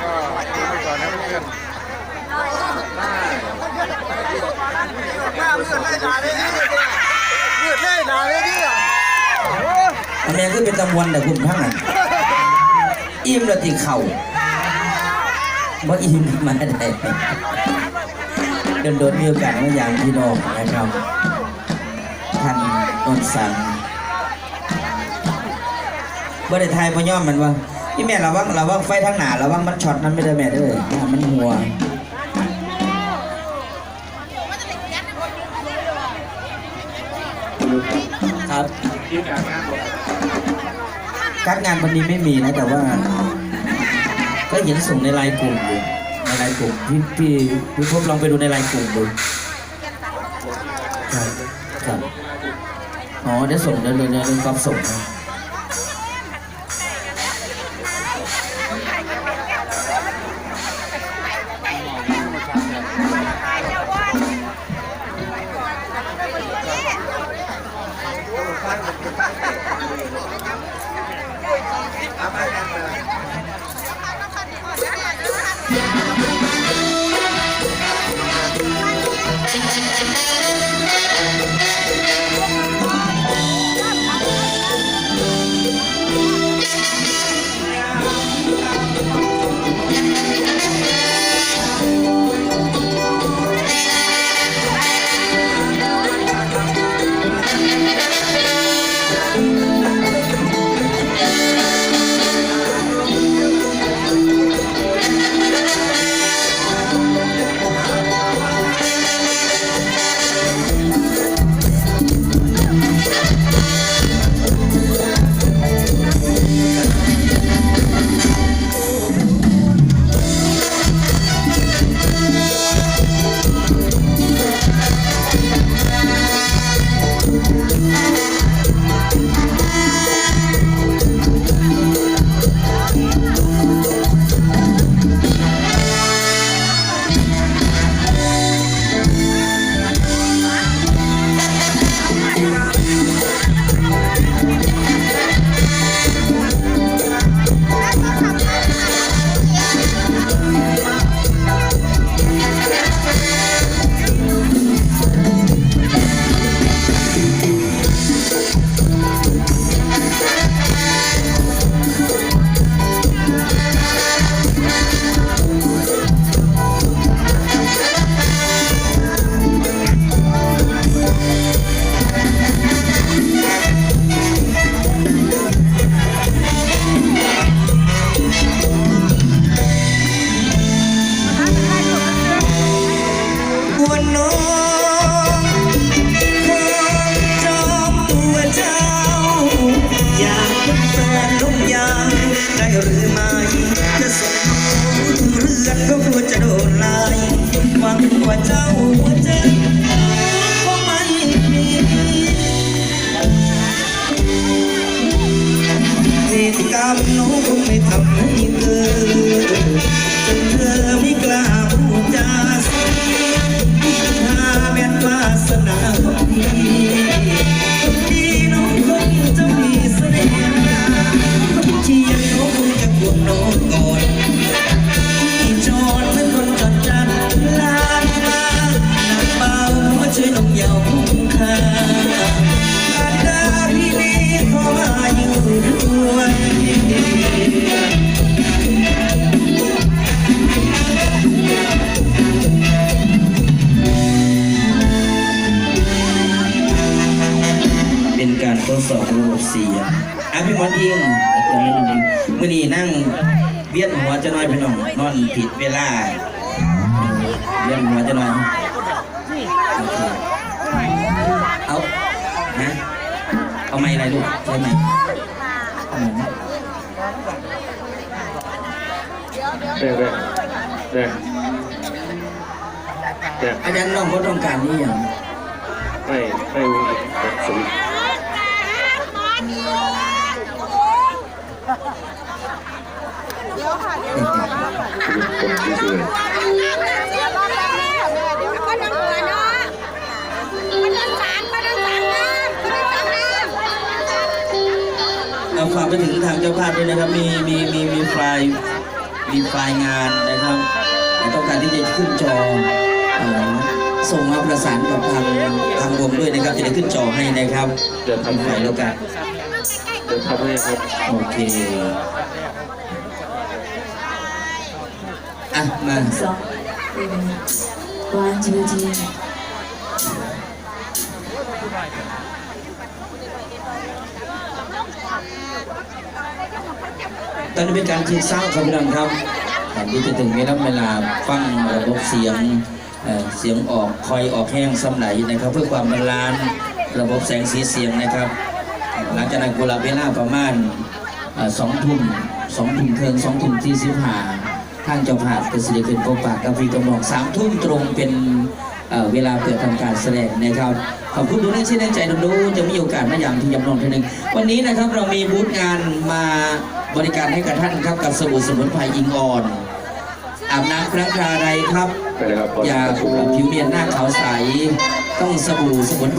ก็ดูไปก่อนนะเพื่อนหน้าเลือดไล่ด่าเลยนี่เลือดไล่ด่าเลยนี่อะอันนี้คือเป็นตะวันแต่คุณพังนั้นอิ่มแล้วติเข่าบ่อิ่มมาได้โดนโดนๆมีโอกาสมาอย่างพี่น้องนะครับท่านนนสังบ่ได้ทายพ่อย่อมมันว่า พี่แม่ระวังระวังไฟทางหนาระวังมันช็อตนั้นไม่ได้แม่เด้อมันหัวครับการงานวันนี้ไม่มีนะแต่ว่า ก็เห็นส่งในไลน์กลุ่มอยู่ในไลน์กลุ่มพี่พี่พี่พบลองไปดูในไลน์กลุ่มดูครับครับอ๋อเดี๋ยวส่งเดี๋ยวเดี๋ยวเดี๋ยวเรื่องความส่งนะ วัน สอบระบบเสียงอะพี่หมอนอิงตรงนี้จริงๆมื่อนี้นั่งเวียนหัวจะน้อยพี่น้องนอนผิดเวลาเวียนหัวจะน้อยโอเคเอาฮะเอาไม้อะไรลูกใช่ไหมเอาไม้เด้อเด้อเด้อเด้ออาจารย์น้องเขาต้องการนี่อย่างไม่ไม่สม เดี๋ยวค่ะเดี๋ยวคนที่สวยเดี๋ยรอแป๊บนึงค่ะแม่เดี๋ยวก็นั่งหัวเนาะมาเดินสารมาเดินสาระมานสารนะเอาฝากไปถึงทางเจ้าภาพด้วยนะครับ มีมีมีมีไฟล์มีไฟล์งานนะครับขึ้นจอเอ่อส่งมาประสานกับทางทางวงด้วยนะครับ จะได้ขึ้นจอให้นะครับเดี๋ยวทำให้แล้วกัน เดี๋ยวทำให้ครับโอเคอะมาสองวันทูทีตอนนี้เป็นการช็คซาวด์ครับพี่น้องครับก่อนที่จะถึงเวลาเวลาฟังระบบเสียงเเสียงออกคอยออกแห้งซ้ำไหลนะครับ เพื่อความบาลานซ์ระบบแสงสีเสียงนะครับ หลังจากนั้นกุหลาบเวลาประมาณเอ่อสองทุ่มสองทุ่มเทิงสองทุ่มที่สิบห้าทางเจ้าภาพก็สิได้ขึ้นพบปากกับพี่กำลองสามทุ่มตรงเป็นเอ่อเวลาเปิดทำการแสดงนะครับ ขอบคุณทุกท่านที่ได้ใจเราดูจะมีโอกาสมาอย่างที่ยำนองทีหนึ่งวันนี้นะครับเรามีบูธงานมาบริการให้กับท่านครับกับสบู่สมุนไพรอิงออนอาบน้ำครั้งคราใดครับไปเลยครับ อยากผิวเนียนหน้าขาวใส ต้องสบู่สมุน